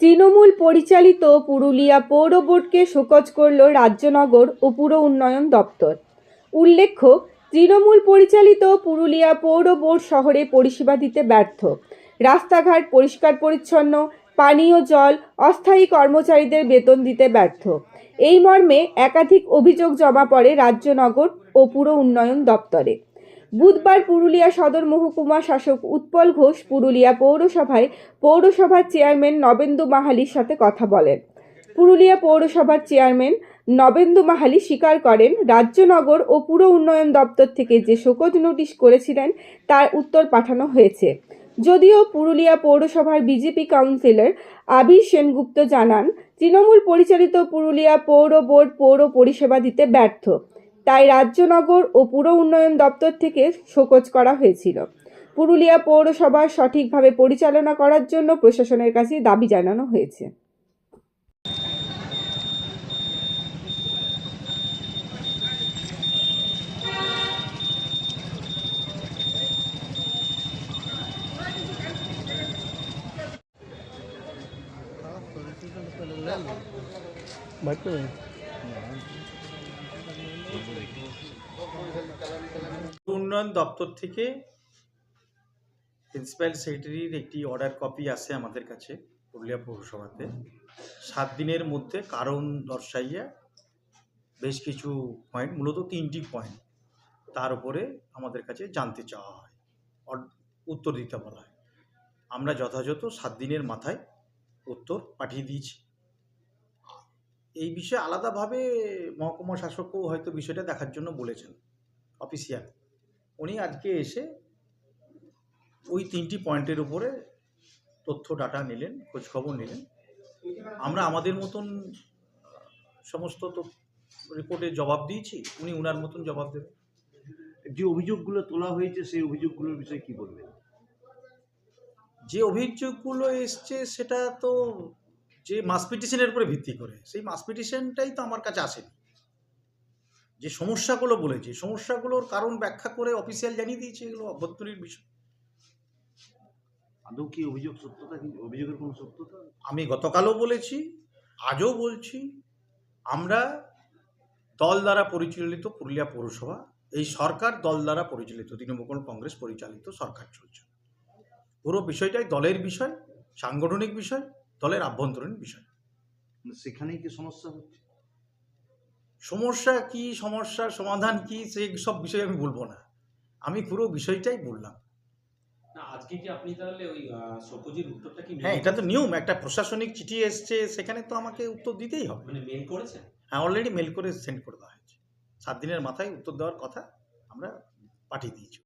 তৃণমূল পরিচালিত পুরুলিয়া পৌর বোর্ডকে শোকজ করল রাজ্যনগর ও পুর উন্নয়ন দপ্তর। উল্লেখ্য, তৃণমূল পরিচালিত পুরুলিয়া পৌর বোর্ড শহরে পরিষেবা দিতে ব্যর্থ। রাস্তাঘাট পরিষ্কার পরিচ্ছন্ন, পানীয় জল, অস্থায়ী কর্মচারীদের বেতন দিতে ব্যর্থ। এই মর্মে একাধিক অভিযোগ জমা পড়ে রাজ্যনগর ও পুর উন্নয়ন দপ্তরে। বুধবার পুরুলিয়া সদর মহকুমা শাসক উৎপল ঘোষ পুরুলিয়া পৌরসভায় পৌরসভার চেয়ারম্যান নবেন্দু মাহালির সাথে কথা বলেন। পুরুলিয়া পৌরসভার চেয়ারম্যান নবেন্দু মাহালি স্বীকার করেন, রাজ্যনগর ও পুর উন্নয়ন দপ্তর থেকে যে শোকজ নোটিশ করেছিলেন, তার উত্তর পাঠানো হয়েছে। যদিও পুরুলিয়া পৌরসভার বিজেপি কাউন্সিলর আবির সেনগুপ্ত জানান, তৃণমূল পরিচালিত পুরুলিয়া পৌর বোর্ড পৌর পরিষেবা দিতে ব্যর্থ। তাই রাজ্যনগর ও পুর উন্নয়ন দপ্তর থেকে শোকজ করা হয়েছিল। পুরুলিয়া পৌরসভা সঠিকভাবে পরিচালনা করার জন্য প্রশাসনের কাছে দাবি জানানো হয়েছে। উন্নয়ন দপ্তর থেকে প্রিন্সিপাল সেক্রেটারির একটি অর্ডার কপি আসে আমাদের কাছে পুরুলিয়া পৌরসভাতে। সাত দিনের মধ্যে কারণ দর্শাইয়া বেশ কিছু পয়েন্ট মূলত তিনটি পয়েন্ট তার উপরে আমাদের কাছে জানতে চাওয়া হয় উত্তর দিতে বলা হয়। আমরা যথাযথ সাত দিনের মাথায় উত্তর পাঠিয়ে দিয়েছি। এই বিষয়ে আলাদাভাবে মহকুমা শাসকও হয়তো বিষয়টা দেখার জন্য বলেছেন অফিসিয়াল উনি আজকে এসে ওই তিনটি পয়েন্টের উপরে তথ্য ডাটা নিলেন খোঁজখবর নিলেন। আমরা আমাদের মতন সমস্ত তো রিপোর্টে জবাব দিয়েছি উনি উনার মতন জবাব দেবেন। যে অভিযোগগুলো তোলা হয়েছে সেই অভিযোগগুলোর বিষয়ে কি বলবেন? যে অভিযোগগুলো এসছে সেটা তো যে মাস পিটিশনের উপরে ভিত্তি করে সেই মাস পিটিশনটাই তো আমার কাছে আসেনি। যে সমস্যাগুলো বলেছে সমস্যাগুলোর কারণ ব্যাখ্যা করে অফিসিয়াল জানিয়ে দিয়েছে এগুলো অভ্যন্তরীণ বিষয়। আদৌ কি অভিযোগ সত্যতা কি অভিযোগের কোনো সত্যতা? আমি গতকালও বলেছি আজও বলছি আমরা দল দ্বারা পরিচালিত পুরুলিয়া পৌরসভা এই সরকার দল দ্বারা পরিচালিত তৃণমূল কংগ্রেস পরিচালিত সরকার চলছে। পুরো বিষয়টাই দলের বিষয় সাংগঠনিক বিষয় দলের আভ্যন্তরীণ বিষয়। মানে সেখানেই কি সমস্যা হচ্ছে? সমস্যা কি সমস্যার সমাধান কি সেই সব বিষয়ে আমি বলব না। আমি পুরো বিষয়টাই বললাম। আজকে কি আপনি তাহলে ওই সবুজের উত্তরটা কি হ্যাঁ এটা তো নিয়ম একটা প্রশাসনিক চিঠি এসছে সেখানে তো আমাকে উত্তর দিতেই হবে। মানে মেল করেছেন? হ্যাঁ অলরেডি মেল করে সেন্ড করে দেওয়া হয়েছে। সাত দিনের মাথায় উত্তর দেওয়ার কথা আমরা পাঠিয়ে দিয়েছি।